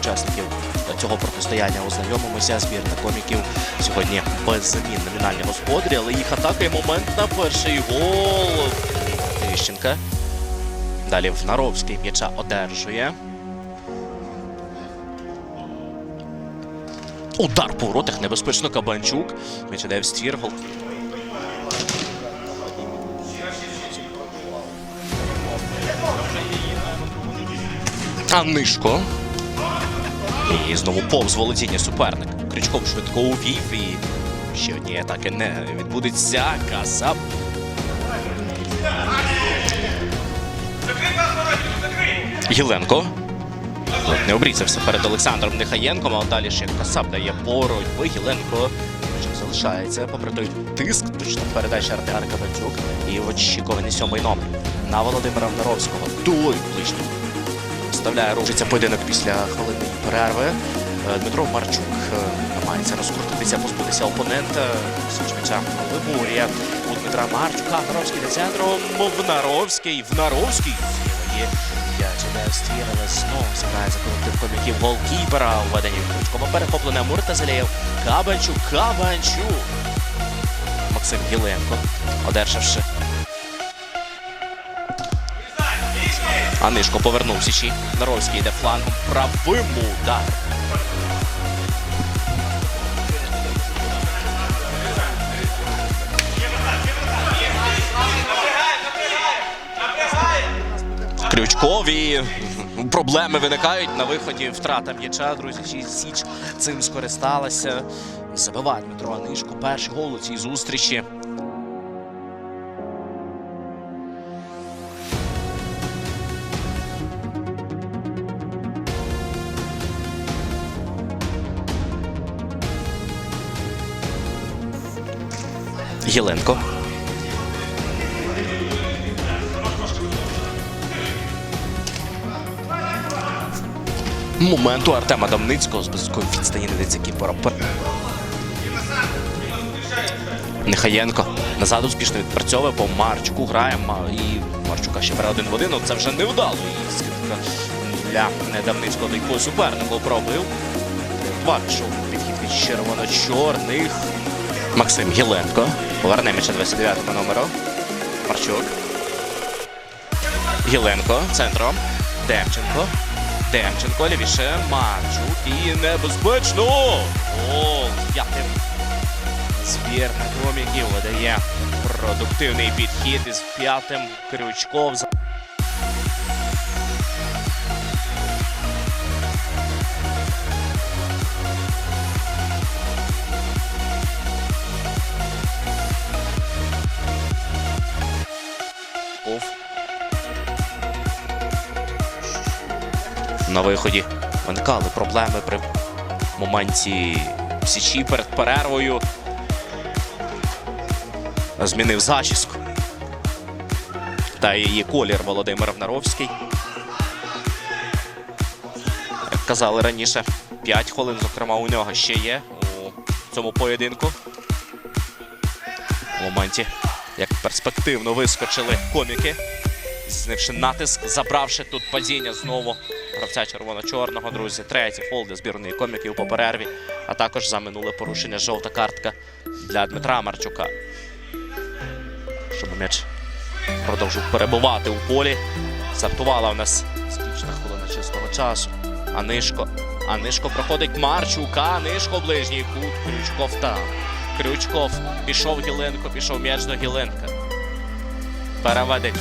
учасників цього протистояння ознайомимося. Збірна коміків сьогодні без замін номінальні господарі, але їх атака і момент на перший гол. Тищенка. Далі Внаровський м'яча одержує. Удар по воротах небезпечно Кабанчук. М'яч іде в ствір. Гол. І знову повз володіння суперник. Крючков швидко увів і ще одні атаки не відбудеться. Касап. Єленко. Не обрізався перед Олександром Нехаєнком, а далі ще Касап дає боротьби. Єленко залишається, попри той тиск, точно передача Артема Кабанчук. І очікуваний сьомий номер на Володимира Внаровського. Той ближній вставляє рухається поєдинок після хвилинної перерви. Е, Дмитро Марчук е, намагається розкрутитися, позбутися опонента. Січмича виборює у Дмитра Марчука. Внаровський до центру. Внаровський. Внаровський. Є ствір, але знову зіграє за колектив коміків голкіпера. Введені Крючкова перехоплене Муртазалєєв. Кабанчук. Кабанчук. Максим Єленко, одержавши Анишко повернув Січі. Наровський йде флангом. Правим удар. Крючкові проблеми виникають на виході. Втрата м'яча, друзі. Січ цим скористалася. Забиває Дмитро Анишко. Перший гол у цій зустрічі. Єленко. Моменту Артема Дамницького з близької відстані дивиться кіпера. Нехаєнко назад успішно відпрацьовує по Марчуку. Грає і Марчука ще бере один в один. Це вже невдало. І скидка для Недамницького до якого супернику пробив. Пішов підхід від червоно-чорних. Максим Єленко. Поверне м'яча 29 номеру. Марчук. Єленко центром. Демченко. Демченко лівіше. Марчук. І небезпечно. Гол. П'ятим. Збірна коміків видає продуктивний підхід із п'ятим Крючков. На виході виникали проблеми при моменті січі перед перервою. Змінив зачіску. Та її колір Володимир Внаровський. Як казали раніше, 5 хвилин, зокрема, у нього ще є у цьому поєдинку. У моменті, як перспективно вискочили коміки, знивши натиск, забравши тут падіння знову гравця червоно-чорного, друзі. Третій фол збірної коміків по перерві, а також за минуле порушення жовта картка для Дмитра Марчука. Щоб м'яч продовжив перебувати у полі. Стартувала у нас скічна хвилина чистого часу. Анишко. Анишко проходить Марчука. Анишко ближній кут. Крючков там. Крючков. Пішов Гіленко, пішов м'яч до Гіленка. Переведень